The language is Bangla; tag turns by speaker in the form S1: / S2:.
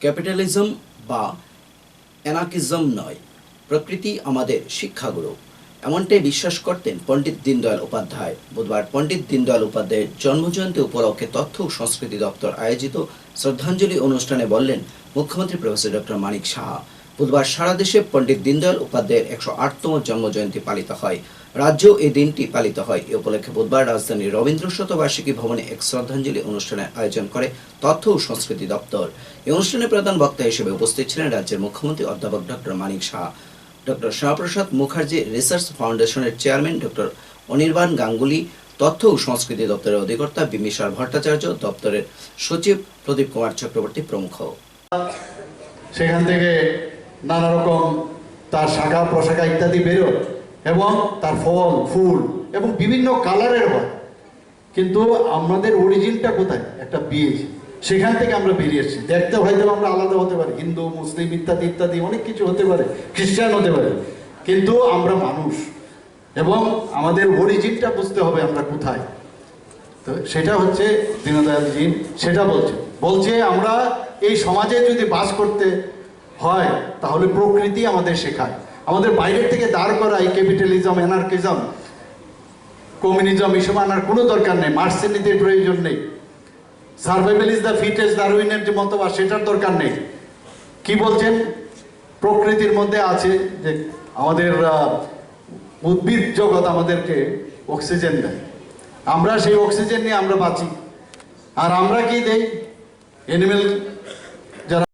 S1: ক্যাপিটালিজম বা অ্যানাকিজম নয়। প্রকৃতি আমাদের শিক্ষাগুরু। এমনটাই বিশ্বাস করতেন পণ্ডিত দীনদয়াল উপাধ্যায়। বুধবার পণ্ডিত দীনদয়াল উপাধ্যায়ের জন্মজয়ন্তী উপলক্ষে তথ্য ও সংস্কৃতি দপ্তর আয়োজিত শ্রদ্ধাঞ্জলি অনুষ্ঠানে বললেন মুখ্যমন্ত্রী প্রফেসর ডক্টর মানিক সাহা। বুধবার সারা দেশে পণ্ডিত দীনদয়াল উপাধ্যায়ের একশো আটতম জন্মজয়ন্তী পালিত হয়। রাজ্যেও এই দিনটি পালিত হয়। এ উপলক্ষে বুধবার রাজধানীর রবীন্দ্র শতবার্ষিকী ভবনে এক শ্রদ্ধাঞ্জলি অনুষ্ঠানের আয়োজন করে তথ্য ও সংস্কৃতি দপ্তর। এই অনুষ্ঠানে প্রধান বক্তা হিসেবে উপস্থিত ছিলেন রাজ্যের মুখ্যমন্ত্রী অধ্যাপক doctor Manik Saha. Doctor Shyamaprasad Mukherjee, research ফাউন্ডেশনের চেয়ারম্যান ডক্টর অনির্বাণ গাঙ্গুলি, তথ্য ও সংস্কৃতি দপ্তরের অধিকর্তা বিমিসার ভট্টাচার্য, দপ্তরের সচিব প্রদীপ কুমার চক্রবর্তী প্রমুখ।
S2: সেখান থেকে নানা রকম তার শাখা প্রশাখা ইত্যাদি বেরোয় এবং তার ফল, ফুল এবং বিভিন্ন কালারের হয়। কিন্তু আমাদের অরিজিনটা কোথায়? একটা বীজ সেখান থেকে আমরা বেরিয়ে এসেছি। দেখতে হয়তো আমরা আলাদা হতে পারি। হিন্দু, মুসলিম ইত্যাদি ইত্যাদি অনেক কিছু হতে পারে। খ্রিস্টান হতে পারে। কিন্তু আমরা মানুষ এবং আমাদের অরিজিনটা বুঝতে হবে আমরা কোথায়। তো সেটা হচ্ছে দীনদয়ালজি সেটা বলছে। বলছে আমরা এই সমাজে যদি বাস করতে হয়, তাহলে প্রকৃতি আমাদের শেখায়। আমাদের বাইরের থেকে দাঁড় করা এই ক্যাপিটালিজম এনার্কিজম কমিউনিজম এসব আনার কোনো দরকার নেই মার্ক্সের নীতির প্রয়োজন নেই। সার্ভাইভাল ইজ দ্য ফিটেস্ট দারুইনের যে মতবাদ সেটার দরকার নেই। কি বলছেন? প্রকৃতির মধ্যে আছে যে আমাদের উদ্ভিদ জগৎ আমাদেরকে অক্সিজেন দেয়। আমরা সেই অক্সিজেন নিয়ে আমরা বাঁচি। আর আমরা কি দেই? এনিমেল